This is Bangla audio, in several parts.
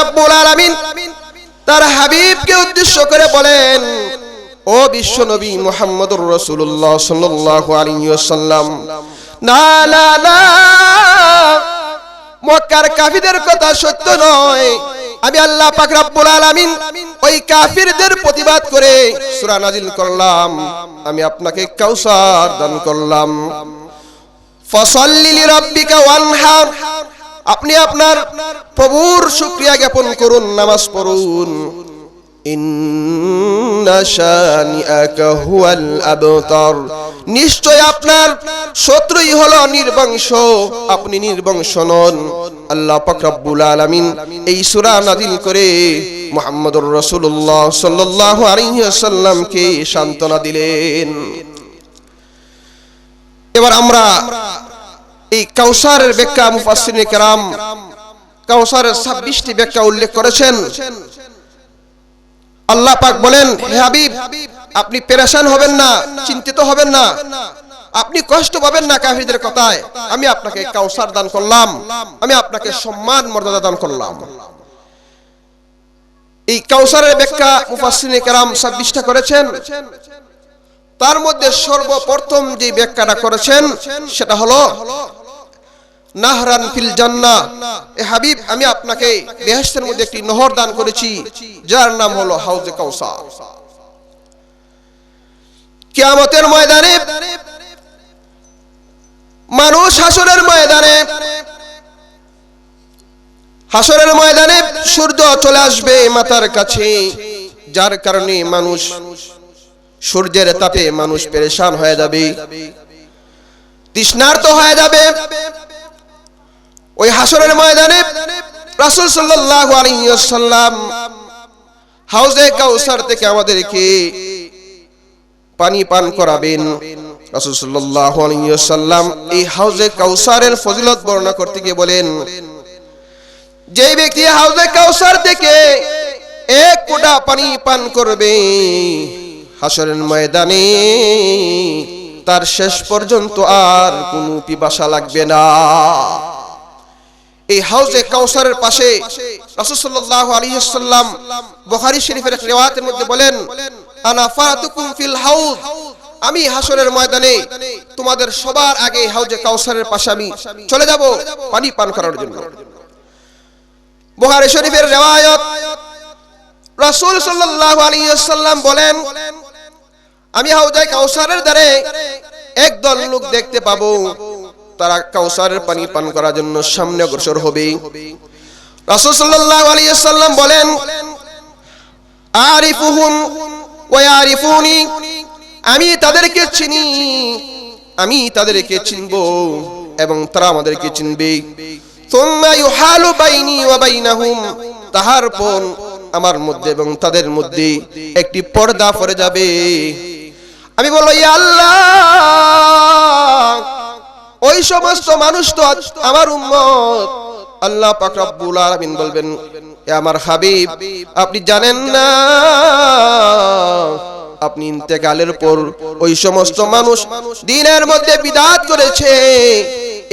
রব্বুল আলামিন তার হাবিবকে উদ্দেশ্য করে বলেন, ও বিশ্ব নবী মুহাম্মদুর রাসূলুল্লাহ সাল্লাল্লাহু আলাইহি ওয়াসাল্লাম, না না না, মক্কার কাফিরদের কথা সত্য নয়। আমি আল্লাহ পাক রব্বুল আলামিন ওই কাফিরদের প্রতিবাদ করে সূরা নাজিল করলাম। আমি আপনাকে কাউসার দান করলাম। ফসল্লি লিরাব্বিকা ওয়ানহার আপনি আপনার প্রভুর শুকরিয়া জ্ঞাপন করুন, নামাজ পড়ুন। নিশ্চয় আপনার শত্রুই হলো নির্বংশ, আপনি নির্বংশ নন। আল্লাহ পাক রব্বুল আলামিন এই সূরা নাদিল করে মুহাম্মদুর রাসূলুল্লাহ সাল্লাল্লাহু আলাইহি ওয়াসাল্লামকে সান্ত্বনা দিলেন। এবার আমরা এই কাউসারের ব্যাখ্যা মুফাসসিরিনে কেরাম, কাউসারের 26টি ব্যাখ্যা উল্লেখ করেছেন। আল্লাহ পাক বলেন হাবিব, আপনি পেরেশান হবেন না, চিন্তিত হবেন না। আপনি কষ্ট পাবেন না কাফিরদের কথায়। আমি আপনাকে কাউসার দান করলাম। আমি আপনাকে সম্মান, মর্যাদা দান করলাম। এই কাউসারের ব্যাখ্যা মুফাসসিরিনে কেরাম 26টা করেছেন। তার মধ্যে সর্বপ্রথম যে ব্যাখ্যাটা করেছেন, সেটা হলো নাহরান ফিল জান্নাহ। এ হাবিব, আমি আপনাকে বেহেশতের মধ্যে একটি নহর দান করেছি, যার নাম হলো হাউজে কাউসার। কিয়ামতের ময়দানে, মানুষ হাসরের ময়দানে হাসরের ময়দানে সূর্য চলে আসবে মাথার কাছে, যার কারণে মানুষ সূর্যের তাপে মানুষ পেরেশান হয়ে যাবে। তৃষ্ণার্ত হয়ে যাবে। ওই হাসরের ময়দানে রাসূল সাল্লাল্লাহু আলাইহি ওয়াসাল্লাম হাউজে কাউসার থেকে আমাদেরকে পানি পান করাবেন। রাসূল সাল্লাল্লাহু আলাইহি ওয়াসাল্লাম এই হাউজে কাউসারের ফজিলত বর্ণনা করতে গিয়ে বলেন যে ব্যক্তি হাউজে কাউসার থেকে এক কোটা পানি পান করবে হাসরের ময়দানে তার শেষ পর্যন্ত আর কোনো পিপাসা লাগবে না। এই হাউজে কাউসারের পাশে রাসূল সাল্লাল্লাহু আলাইহি ওয়াসাল্লাম বুখারী শরীফের এক রিওয়ায়াতের মধ্যে বলেন, আনা ফাতুকুম ফিল হাউজ আমি হাসরের ময়দানে তোমাদের সবার আগে হাউজে কাউসারের পাশে আমি চলে যাব পানি পান করার জন্য। বুখারী শরীফের রিওয়ায়াত রাসূল সাল্লাল্লাহু আলাইহি ওয়াসাল্লাম বলেন, আমি হাউজে কাউসারের দ্বারে একদল লোক দেখতে পাবো। তারা কাউসারের পানি পান করার জন্য সামনে অগ্রসর হবে। রাসূল সাল্লাল্লাহু আলাইহি ওয়াসাল্লাম বলেন আরিফুহুম ওয়া ইয়ারিফুনি, আমি তাদেরকে চিনি, আমি তাদেরকে চিনব এবং তারা আমাদেরকে চিনবে। সুম্মা ইউহালু বাইনি ওয়া বাইনাহুম আমার মধ্যে এবং তাদের মধ্যে একটি পর্দা পড়ে যাবে। আমি বলব, ইয়া আল্লাহ ওই সমস্ত মানুষ তো আমার উম্মত। আল্লাহ পাক রব্বুল আলামিন বলবেন, এ আমার হাবিব, আপনি জানেন না, আপনি ইন্তেকালের পর ওই সমস্ত মানুষ দিনের মধ্যে বিদাত করেছে।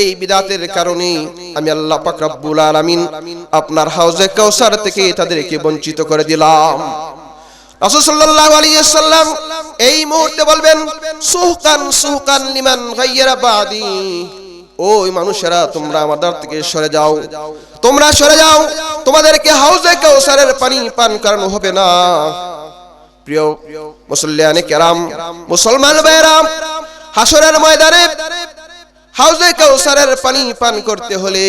এই বিদাতের কারণে আমি আল্লাহ পাক রব্বুল আলামিন আপনার হাউজে কাউসার থেকে তাদেরকে বঞ্চিত করে দিলাম। এই মুহূর্তে বলবেন, সুহকান সুহকান লিমান বাদি। ওই মানুষেরা, তোমরা থেকে সরে যাও। তোমরা সরে যাও। তোমাদেরকে হাউজে কাউসারের পানি পান করানো হবে না। প্রিয় মুসল্লিয়ানে কেরাম, মুসলমান ভাইরা হাসরের ময়দানে হাউজে কাউসারের পানি পান করতে হলে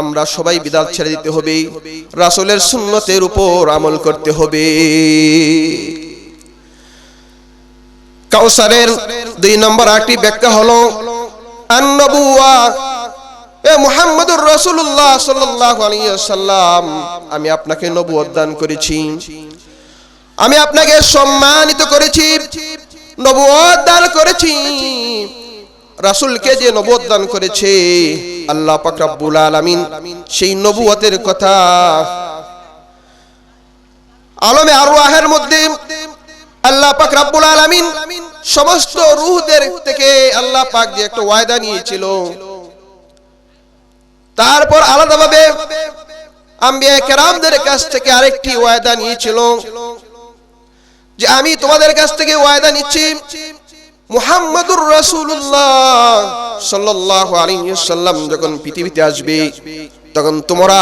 আমরা সবাই বিদাত ছেড়ে দিতে হবে। রাসূলের সুন্নতের উপর আমল করতে হবে। কাউসারের দুই নম্বর আরেকটি ব্যাখ্যা হলো আমি আপনাকে নবুয়ত দান করেছি। আমি আপনাকে সম্মানিত করেছি নবুয়ত দান করেছি। রাসূলকে যে নবুয়ত দান করেছে আল্লাহ পাক রব্বুল আলামিন সেই নবুয়তের কথা আলমে আরওয়াহের মধ্যে আল্লাহ পাক রব্বুল আলামিন সমস্ত রূহদের থেকে আল্লাহ পাক যে একটা ওয়াদা নিয়েছিল। তারপর আলাদাভাবে আম্বিয়া কেরামদের কাছ থেকে আরেকটি ওয়াদা নিয়েছিল। যে আমি তোমাদের কাছ থেকে ওয়াদা নিচ্ছি মুহাম্মাদুর রাসূলুল্লাহ সাল্লাল্লাহু আলাইহি সাল্লাম যখন পৃথিবীতে আসবে, তখন তোমরা,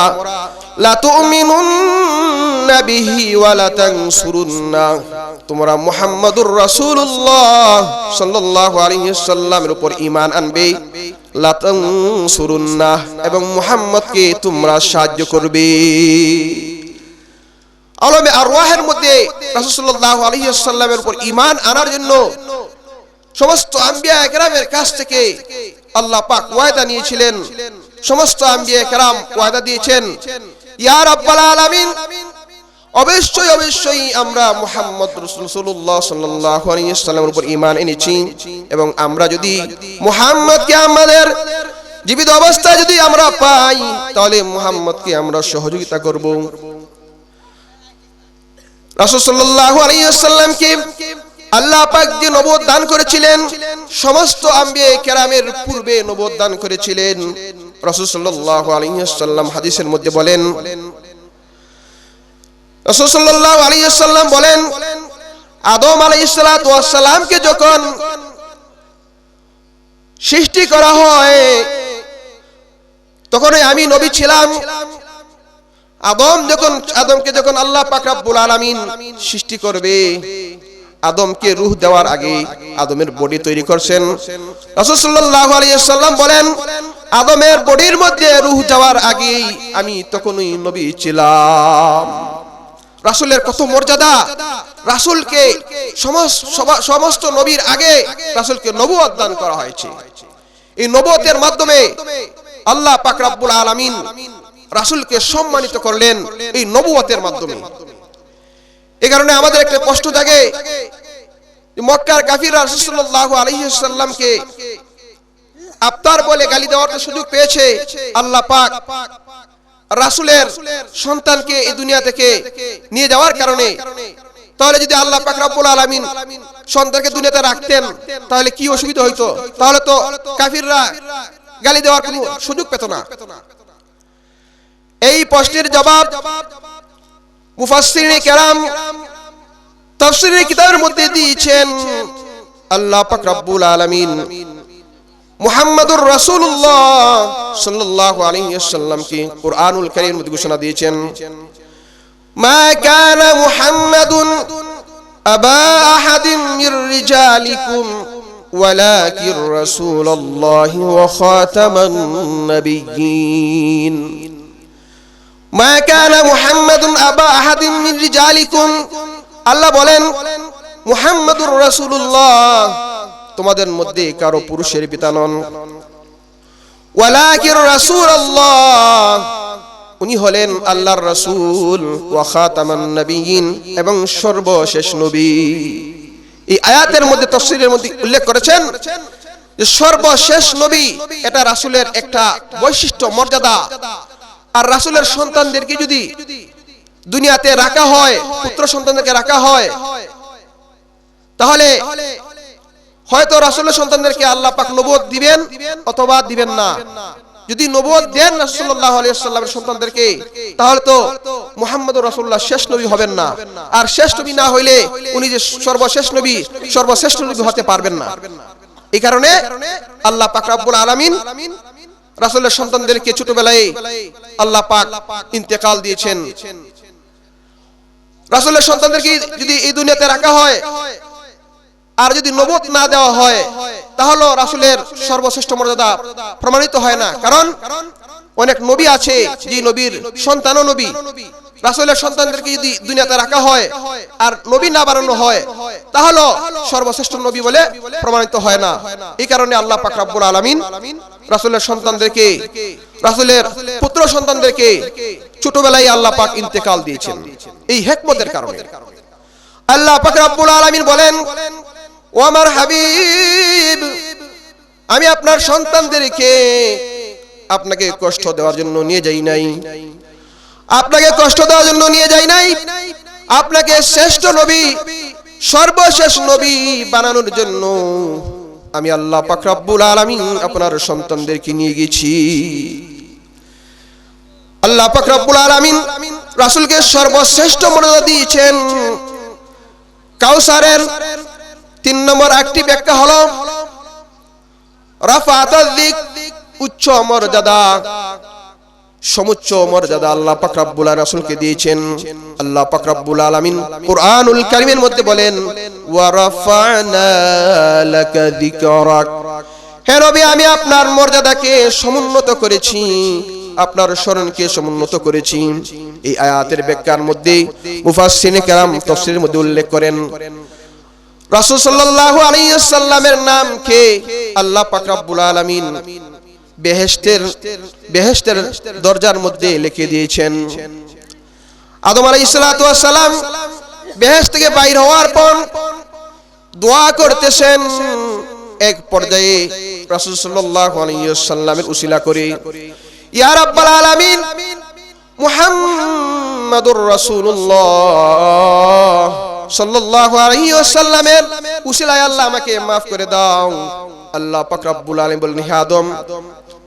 লা তুমিনুন্না বিহি ওয়া লা তানসুরুন্না। তোমরা মুহাম্মাদুর রাসূলুল্লাহ সাল্লাল্লাহু আলাইহি সাল্লামের উপর ঈমান আনবে, লা তানসুরুন্না। এবং মুহাম্মদকে তোমরা সাহায্য করবে। আলমে আরওয়াহের মধ্যে রাসূলুল্লাহ আলাইহি সাল্লামের উপর ঈমান আনার জন্য সমস্ত আম্বিয়া একরামের কাছ থেকে আল্লাহ পাক ওয়াদা নিয়েছিলেন। সমস্ত আম্বিয়া একরাম ওয়াদা দিয়েছেন, ইয়া রাব্বাল আলামিন, অবশ্যই অবশ্যই আমরা মুহাম্মদ রাসূলুল্লাহ সাল্লাল্লাহু আলাইহি সাল্লামের উপর ঈমান এনেছি এবং আমরা যদি মুহাম্মদকে আমাদের জীবিত অবস্থায় যদি আমরা পাই, তাহলে মুহাম্মদকে আমরা সহযোগিতা করব। রাসূল সাল্লাল্লাহু আলাইহি সাল্লামকে আল্লাহ পাক যে নবদ দান করেছিলেন, সমস্ত আম্বিয়ে কেরামের পূর্বে নবদ দান করেছিলেন। রাসূল সাল্লাল্লাহু আলাইহি সাল্লাম হাদিসের মধ্যে বলেন, রাসূল সাল্লাল্লাহু আলাইহি সাল্লাম বলেন, আদম আলাইহিস সালাতু ওয়াস সালামকে যখন সৃষ্টি করা হয় তখন আমি নবী ছিলাম। আদম যখন, আদমকে যখন আল্লাহ পাক রব্বুল আলামিন সৃষ্টি করবে আদমকে রুহ দেওয়ার আগে আদমের বডি তৈরি করছেন। রাসূল সাল্লাল্লাহু সাল্লাম বলেন, আদমের বডির মধ্যে রুহ যাওয়ার আগেই আমি তখনই নবী ছিলাম। রাসূলের কত মর্যাদা! রাসূলকে সমস্ত নবীর আগে রাসূলকে নবুয়ত দান করা হয়েছে। এই নবুয়তের মাধ্যমে আল্লাহ পাক রব্বুল আলামিন রাসূলকে সম্মানিত করলেন এই নবুয়তের মাধ্যমে। এই কারণে আমাদের একটা কষ্ট জাগে মক্কার কাফির রাসূলুল্লাহ আলাইহি সাল্লামকে আফতার বলে গালি দেওয়ার সুযোগ পেয়েছে। আল্লাহ পাক রাসূলের সন্তানকে এই দুনিয়া থেকে নিয়ে যাওয়ার কারণে। তাহলে যদি আল্লাহ পাক রব্বুল আলামিন সন্তানকে দুনিয়াতে রাখতেন, তাহলে কি অসুবিধা হইতো? তাহলে তো কাফিররা গালি দেওয়ার কোনো সুযোগ পেত না। এই প্রশ্নের জবাব মুফাসসিরিনে কেরাম তাফসিরের কিতাবের মধ্যে দিয়েছেন আল্লাহ পাক রব্বুল আলামিন মুহাম্মাদুর রাসূলুল্লাহ সাল্লাল্লাহু আলাইহি ওয়াসাল্লামকে কোরআনুল কারীমের মধ্যে ঘোষণা দিয়েছেন। মা কানা মুহাম্মাদুন আবা আহাদিন মির রিজালিকুম ওয়ালাকির রাসূলুল্লাহি ওয়া খাতামান নাবিয়্যিন। মা কানা আল্লাহ বলেন, মুহাম্মাদুর রাসূলুল্লাহ, তোমাদের মধ্যে কারও পুরুষের পিতা নন। উনি হলেন আল্লাহর রাসূল ওয়া খাতামান নবিয়িন এবং সর্বশেষ নবী। এই আয়াতের মধ্যে, তাফসীরের মধ্যে উল্লেখ করেছেন যে সর্বশেষ নবী, এটা রাসূলের একটা বৈশিষ্ট্য, মর্যাদা। আর রাসুলের সন্তানদেরকে যদি দুনিয়াতে রাখা হয়, পুত্র সন্তানদেরকে রাখা হয়, তাহলে হয়তো রাসুলের সন্তানদেরকে আল্লাহ পাক নবদ দিবেন অথবা দিবেন না। যদি নবদ দেন আলাইহি সাল্লামের সন্তানদেরকে, তাহলে তো মুহাম্মদ রাসূলুল্লাহ শেষ নবী হবেন না। আর শেষ নবী না হইলে উনি যে সর্বশেষ নবী, সর্বশ্রেষ্ঠ নবী হতে পারবেন না। এই কারণে আল্লাহ পাক রব্বুল আলামিন রাসুলের সন্তানদেরকে ছোটবেলায় আল্লাহ পাক ইন্তেকাল দিয়েছেন। রাসুলের সন্তানদেরকে যদি এই দুনিয়াতে রাখা হয়, আর যদি নবত না দেওয়া হয়, তাহলে রাসুলের সর্বশ্রেষ্ঠ মর্যাদা প্রমাণিত হয় না। কারণ অনেক নবী আছে, যে নবীর সন্তানও নবী। রাসুলের সন্তানদেরকে যদি দুনিয়াতে রাখা হয় আর নবী না বাড়ানো হয়, তাহলে সর্বশ্রেষ্ঠ নবী বলে প্রমাণিত হয় না। এই কারণে আল্লাহ পাক আলামিন রাসুলের সন্তানদেরকে, রাসুলের পুত্র সন্তানদেরকে ছোটবেলায় আল্লাহ পাক ইন্তেকাল দিয়েছেন। এই হেকমতের কারণে। আল্লাহ পাক আলামিন বলেন ও আমার হাবিব আমি আপনার সন্তানদেরকে আপনাকে কষ্ট দেওয়ার জন্য নিয়ে যাই নাই। আপনাকে কষ্ট দেওয়ার জন্য নিয়ে যাই নাই। আপনাকে শ্রেষ্ঠ নবী, সর্বশেষ নবী বানানোর জন্য আমি আল্লাহ পাক রব্বুল আলামিন আপনার সন্তানদেরকে নিয়ে গেছি। আল্লাহ পাক রব্বুল আলামিন রাসূলকে সর্বশ্রেষ্ঠ মর্যাদা দিয়েছেন। কাউসারের তিন নম্বর একটি ব্যাখ্যা হলো রাফাতাল দিক উচ্চ মর্যাদা, সমুচ্চ মর্যাদা আল্লাহ পাক রব্বুল রাসূলকে দিয়েছেন। আল্লাহ পাক রব্বুল আলামিন কুরআনুল কারীমের মধ্যে বলেন, ওয়া রাফা'না লাকা যিকরাক। হে আমি আপনার মর্যাদাকে সমুন্নত করেছি, আপনার স্মরণকে সমুন্নত করেছি। এই আয়াতের ব্যাখ্যার মধ্যে মুফাসসিনে কেরাম তাফসীরের মধ্যে উল্লেখ করেন, রাসূল সাল্লাল্লাহু আলাইহি নাম কে আল্লাহ পাক রব্বুল আলামিন বেহেশতের বেহেশতের দরজার মধ্যে লিখে দিয়েছেন, আদম ওয়াস সালাম বেহেশত থেকে বাইর হওয়ার পর দোয়া করতেছেন এক পর্যায়ে করে মুহাম্মাদুর রাসূলুল্লাহ সাল্লাল্লাহু আলাইহি ওয়াসাল্লামের আল্লাহ আমাকে maaf করে দাও। আল্লাহ পাক রব্বুল আলামিন বলেন হে আদম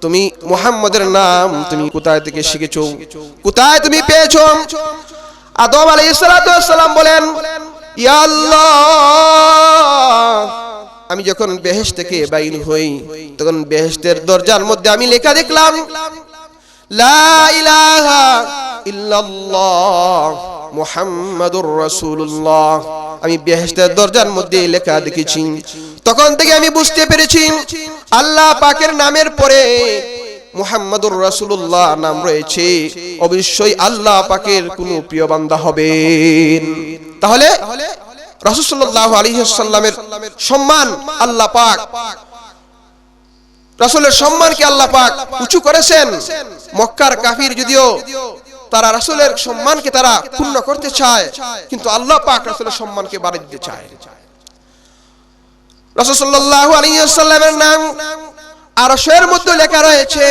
তুমি মুহাম্মাদের নাম তুমি কোথায় থেকে শিখেছো? কোথায় তুমি পেয়েছ? আদম আলাইহিস ওয়াসসালাম বলেন, ইয়া আল্লাহ! আমি যখন বেহেশ থেকে বাইর হই, তখন বেহেশতের দরজার মধ্যে আমি লেখা দেখলাম, লা ইলাহা ইল্লাল্লাহ মুহাম্মাদুর রাসূলুল্লাহ। আমি বেহেশতের দরজার মধ্যে লেখা দেখেছি তখন থেকে আমি বুঝতে পেরেছি আল্লাহ পাকের নামের পরে মুহাম্মাদুর রাসূলুল্লাহ নাম রয়েছে। অবশ্যই আল্লাহ পাকের কোনো প্রিয় বান্দা হবেন। তাহলে রাসূল সাল্লাল্লাহু আলাইহি সাল্লামের সম্মান আল্লাহ পাক, রাসূলের সম্মানকে আল্লাহ পাক উঁচু করেছেন। মক্কার কাফির যদিও তারা রাসূলের সম্মানকে তারা পূর্ণ করতে চায়, কিন্তু আল্লাহ পাক রাসূলের সম্মানকে বাড়িয়ে দিতে চায়। আলাইহি সাল্লামের নাম আরশের মধ্যে লেখা রয়েছে,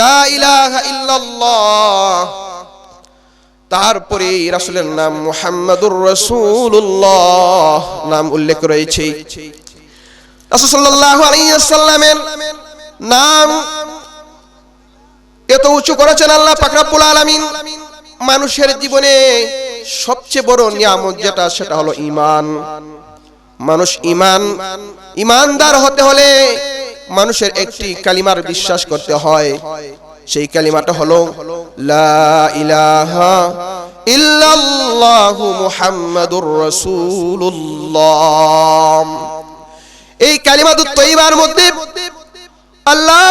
লা ইলাহা ইল্লাল্লাহ। তারপরে রাসূলের নাম মুহাম্মাদুর রসুল্লাহ নাম উল্লেখ রয়েছে। সাল্লাল্লাহু আলাইহি নাম এত উঁচু করেছেন আল্লাহ পাক রব্বুল আলামিন। মানুষের জীবনে সবচেয়ে বড় নিয়ামত যেটা, সেটা হলো ঈমান। মানুষ ঈমান ঈমানদার হতে হলে মানুষের একটি কালিমার বিশ্বাস করতে হয়। সেই কালিমাটা হলো, লা ইলাহা ইল্লাল্লাহু এই তৈবার মধ্যে আল্লাহ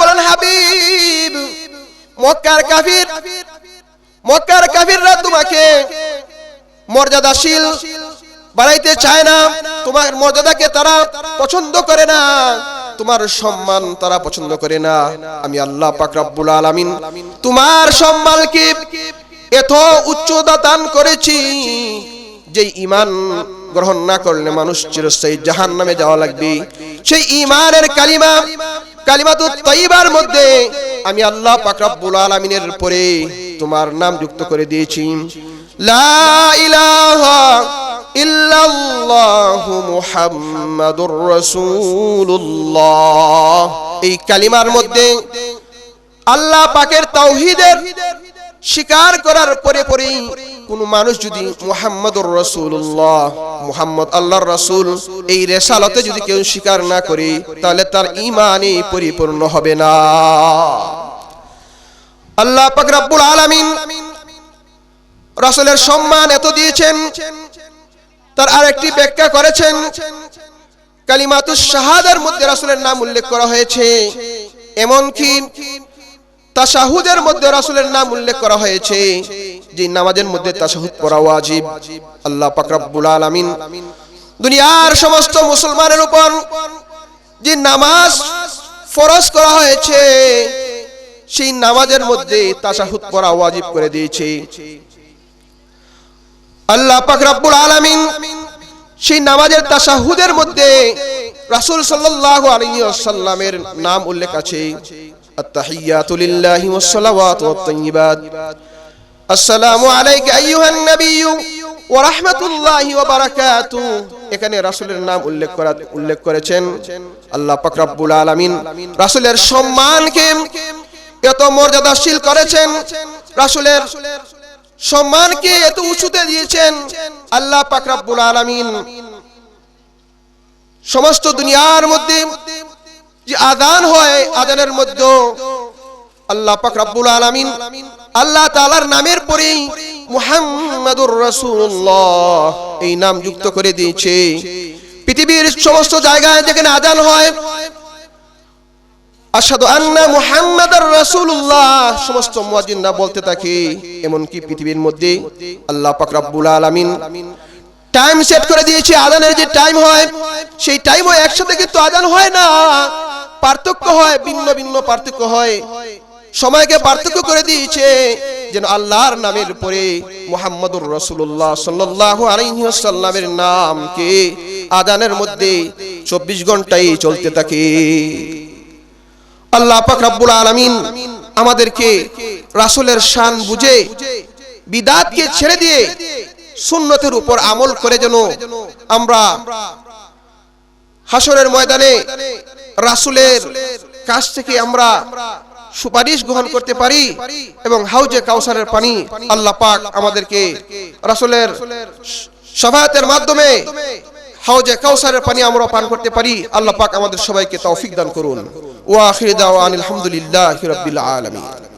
বলেন, হাবিব, মক্কার কাফির, মক্কার কাফিররা তোমাকে মর্যাদাশীল বাড়াইতে চায় না। তোমার মর্যাদাকে তারা পছন্দ করে না। তোমার সম্মান তারা পছন্দ করে না। আমি আল্লাহ পাক রব্বুল আলামিন তোমার সম্মানকে এত উচ্চতা দান করেছি যে ইমান গ্রহণ না করলে মানুষ চিরস্থায়ী জাহান নামে যাওয়া লাগবে। সেই ইমানের কালিমা কালিমা তো তৈবার মধ্যে আমি আল্লাহ পাক রব্বুল আলামিনের পরে তোমার নাম যুক্ত করে দিয়েছি। লা ইলাহা ইল্লাল্লাহু মুহাম্মাদুর রাসূলুল্লাহ। এই কালিমার মধ্যে আল্লাহ পাকের তাওহীদের স্বীকার করার পরে পরেই কোন মানুষ যদি মুহাম্মদুর রাসূলুল্লাহ, মুহাম্মদ আল্লাহর রাসূল, এই রেসালতে যদি কেউ স্বীকার না করে, তাহলে তার ঈমানই পরিপূর্ণ হবে না। আল্লাহ পাক রব্বুল আলামিন রাসূলের সম্মান এত দিয়েছেন তার আরেকটি ব্যাখ্যা করেছেন, কালিমাতুস শাহাদার মধ্যে রাসূলের নাম উল্লেখ করা হয়েছে। এমনকি তাশাহুদের মধ্যে রাসূলের নাম উল্লেখ করা হয়েছে যে নামাজের মধ্যে তাশাহুদ পড়া ওয়াজিব। আল্লাহ পাক রব্বুল আলামিন দুনিয়ার সমস্ত মুসলমানের উপর যে নামাজ ফরজ করা হয়েছে, সেই নামাজের মধ্যে তাশাহুদ পড়া ওয়াজিব করে দিয়েছে। আল্লাহ পাক রব্বুল আলামিন সেই নামাজের তাসাহুদের মধ্যে রাসূল সাল্লাল্লাহু আলাইহি ওয়াসাল্লামের নাম উল্লেখ আছে, আত-তাহিয়াতু লিল্লাহি ওয়াস-সালাওয়াতু ওয়াত-তাইয়্যিবাত আসসালামু আলাইকা আইয়ুহান ওয়া রাহমাতুল্লাহি ওয়া বারাকাতু। এখানে রাসূলের নাম উল্লেখ করা, উল্লেখ করেছেন আল্লাহ পাক রব্বুল আলামিন। রাসূলের সম্মানকে এত মর্যাদাশীল করেছেন। রাসূলের সম্মানকে এত উঁচুতে দিয়েছেন আল্লাহ পাক রব্বুল আলামিন। সমস্ত দুনিয়ার মধ্যে যে আদান হয়, আদানের মধ্যে আল্লাহ পাক রব্বুল আলামিন আল্লাহ তাআলার নামের পরেই মুহাম্মাদুর রাসূলুল্লাহ এই নাম যুক্ত করে দিয়েছে। পৃথিবীর সমস্ত জায়গায় যেখানে আদান হয় আশহাদু আন্না মুহাম্মাদার রাসূলুল্লাহ। সমস্ত মুয়াজ্জিনরা বলতে থাকে এমন কি পৃথিবীর মধ্যে আল্লাহ পাক রব্বুল আলামিন টাইম সেট করে দিয়েছে, আদানের যে টাইম হয়, সেই টাইমও একসাথে কিন্তু আদান হয় না। পার্থক্য হয়, ভিন্ন ভিন্ন পার্থক্য হয়। সময়কে পার্থক্য করে দিয়েছে, যেন আল্লাহর নামের পরে মুহাম্মদুর সাল্লাল্লাহু আলাইহি ওয়াসাল্লামের নামকে আদানের মধ্যে 24 ঘন্টাই চলতে থাকে। আল্লাহ পাক রব্বুল আলামিন আমাদেরকে রাসূলের শান বুঝে, বিদাতকে ছেড়ে দিয়ে সুন্নতের উপর আমল করে যেন আমরা হাসরের ময়দানে রাসূলের কাছ থেকে আমরা সুপারিশ গ্রহণ করতে পারি এবং হাউজে কাউসারের পানি আল্লাহ পাক আমাদেরকে রাসূলের সফায়াতের মাধ্যমে হাউজে কাউসারের পানি আমরা পান করতে পারি। আল্লাহ পাক আমাদের সবাইকে তৌফিক দান করুন। ওয়া আখির দাওয়ানিল হামদুলিল্লাহি রাব্বিল আলামিন।